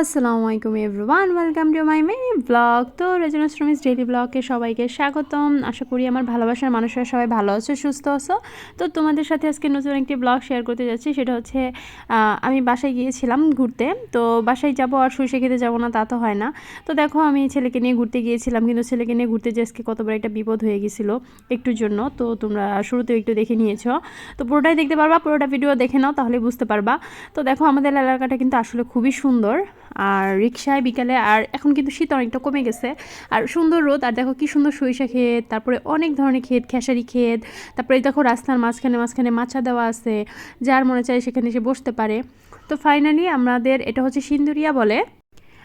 আসসালামু আলাইকুম everyone, welcome to my many blog. তো রেজনা শ্রমিস ডেইলি ব্লগে সবাইকে স্বাগতম। আশা করি আমার ভালোবাসার মানুষরা সবাই ভালো আছো, সুস্থ আছো। তো তোমাদের সাথে আজকে নতুন একটি ব্লগ শেয়ার করতে যাচ্ছি। সেটা হচ্ছে আমি বাসায় গিয়েছিলাম ঘুরতে। তো বাসায় যাব আর সরষে খেতে যাব না, তা তো হয় না। তো দেখো, আমি ছেলেকে নিয়ে ঘুরতে গিয়েছিলাম। কিন্তু ছেলেকে নিয়ে ঘুরতে যে আজকে কতবার একটা বিপদ হয়ে গেছিল একটুর জন্য। তো তোমরা শুরুতেও একটু দেখে নিয়েছো। তো পুরোটাই দেখতে পারবা, পুরোটা ভিডিও দেখে নাও, তাহলে বুঝতে পারবা। তো দেখো, আমাদের এলাকাটা কিন্তু আসলে খুবই সুন্দর। আর রিক্সায় বিকালে আর এখন কিন্তু শীত অনেকটা কমে গেছে। আর সুন্দর রোদ, আর দেখো কি সুন্দর সরিষা ক্ষেত, তারপরে অনেক ধরনের ক্ষেত, খেসারি ক্ষেত, তারপরে দেখো রাস্তার মাঝখানে মাঝখানে মাছা দেওয়া আছে, যার মনে চায় সেখানে এসে বসতে পারে। তো ফাইনালি আমাদের এটা হচ্ছে সিন্দুরিয়া বলে।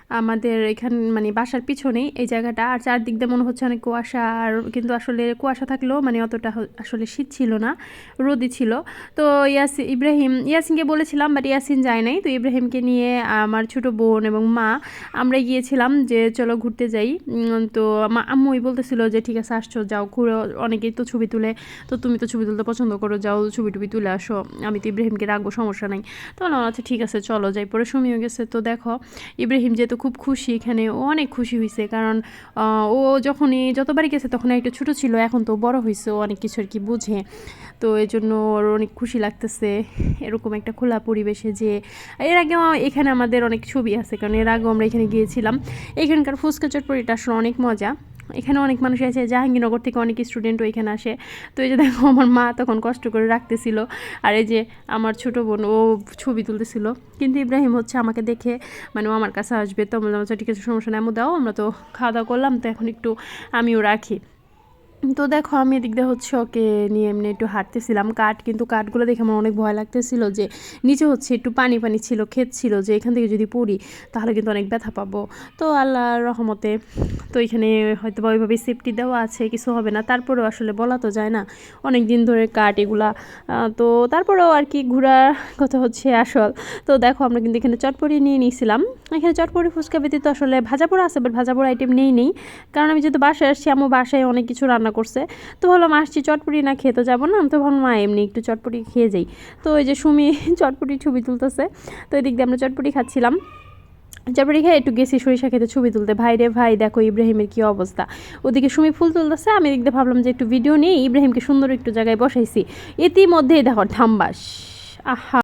আমাদের এখান মানে বাসার পিছনেই এই জায়গাটা। আর চারদিক দিয়ে মনে হচ্ছে অনেক কুয়াশা, আর কিন্তু আসলে কুয়াশা থাকলেও মানে অতটা আসলে শীত ছিল না, রোদই ছিল। তো ইয়াসি, ইব্রাহিম, ইয়াসিনকে বলেছিলাম, বাট ইয়াসিন যায় নাই। তো ইব্রাহিমকে নিয়ে আমার ছোট বোন এবং মা, আমরা গিয়েছিলাম যে চলো ঘুরতে যাই। তো মা, আম্মুই বলতেছিল যে, ঠিক আছে, আসছো, যাও, ঘুরে। অনেকেই তো ছবি তুলে, তো তুমি তো ছবি তুলতে পছন্দ করো, যাও, ছবি টুবি তুলে আসো। আমি তো ইব্রাহিমকে রাখব, সমস্যা নাই। তো বললাম আচ্ছা ঠিক আছে, চলো। যাই পরে সময়ও গেছে। তো দেখো, ইব্রাহিম যেহেতু খুব খুশি এখানে, ও অনেক খুশি হয়েছে কারণ ও যখনই যতবারই গেছে তখন একটু ছোট ছিল, এখন তো বড় হয়েছে ও অনেক কিছু আর কি বুঝে। তো এই জন্য ওর অনেক খুশি লাগতেছে। এরকম একটা খোলা পরিবেশে যে, এর আগেও এখানে আমাদের অনেক ছবি আছে, কারণ এর আগেও আমরা এখানে গিয়েছিলাম। এখানকার ফুচকা চটপটিটা আসলে অনেক মজা। এখানে অনেক মানুষ আছে, জাহাঙ্গীরনগর থেকে অনেক স্টুডেন্টও এখানে আসে। তো এই যে দেখো, আমার মা তখন কষ্ট করে রাখতেছিল। আর এই যে আমার ছোট বোন, ও ছবি তুলতেছিল। কিন্তু ইব্রাহিম হচ্ছে আমাকে দেখে মানে ও আমার কাছে আসবে। তো বললাম আচ্ছা ঠিক আছে, সমস্যা নেই দাও, আমরা তো খাওয়া দাওয়া করলাম, তো এখন একটু আমিও রাখি। তো দেখো, আমি এদিক দিয়ে হচ্ছে ওকে নিয়ে এমনি একটু হাঁটতেছিলাম। কাঠ কিন্তু কাঠগুলো দেখে আমার অনেক ভয় লাগতেছিল যে, নিচে হচ্ছে একটু পানি পানি ছিল, ক্ষেত ছিল, যে এখান থেকে যদি পড়ি তাহলে কিন্তু অনেক ব্যথা পাবো। তো আল্লাহ রহমতে তো এখানে হয়তো বা ওইভাবে সেফটি দেওয়া আছে, কিছু হবে না। তারপরেও আসলে বলা তো যায় না, অনেক দিন ধরে কাঠ এগুলা তো তারপরেও আর কি ঘোরার কথা হচ্ছে আসল। তো দেখো, আমরা কিন্তু এখানে চটপটি নিয়ে নিয়েছিলাম। এখানে চটপটি, ফুচকা ব্যতীত আসলে ভাজা পোড়া আছে বাট ভাজা পোড়া আইটেম নেই নেই। কারণ আমি যেহেতু বাসায় আসছি আমার বাসায় অনেক কিছু রান্না করছে। তো ভাবলাম, আসছি চটপটি না খেতে যাব না। তো ভাবলাম, মা, এমনি একটু চটপটি খেয়ে যাই। তো ওই যে সুমি চটপটি ছবি তুলতেছে। তো এদিক দিয়ে আমরা চটপটি খাচ্ছিলাম। চটপটি খেয়ে একটু গেছি সরিষা খেতে ছবি তুলতে। ভাই রে ভাই, দেখো ইব্রাহিমের কি অবস্থা। ওদিকে সুমি ফুল তুলতেছে। আমি এদিক দিয়ে ভাবলাম যে একটু ভিডিও নিয়ে ইব্রাহিমকে সুন্দর একটু জায়গায় বসাইছি। ইতিমধ্যেই দেখো ঠাম্বাস আহা!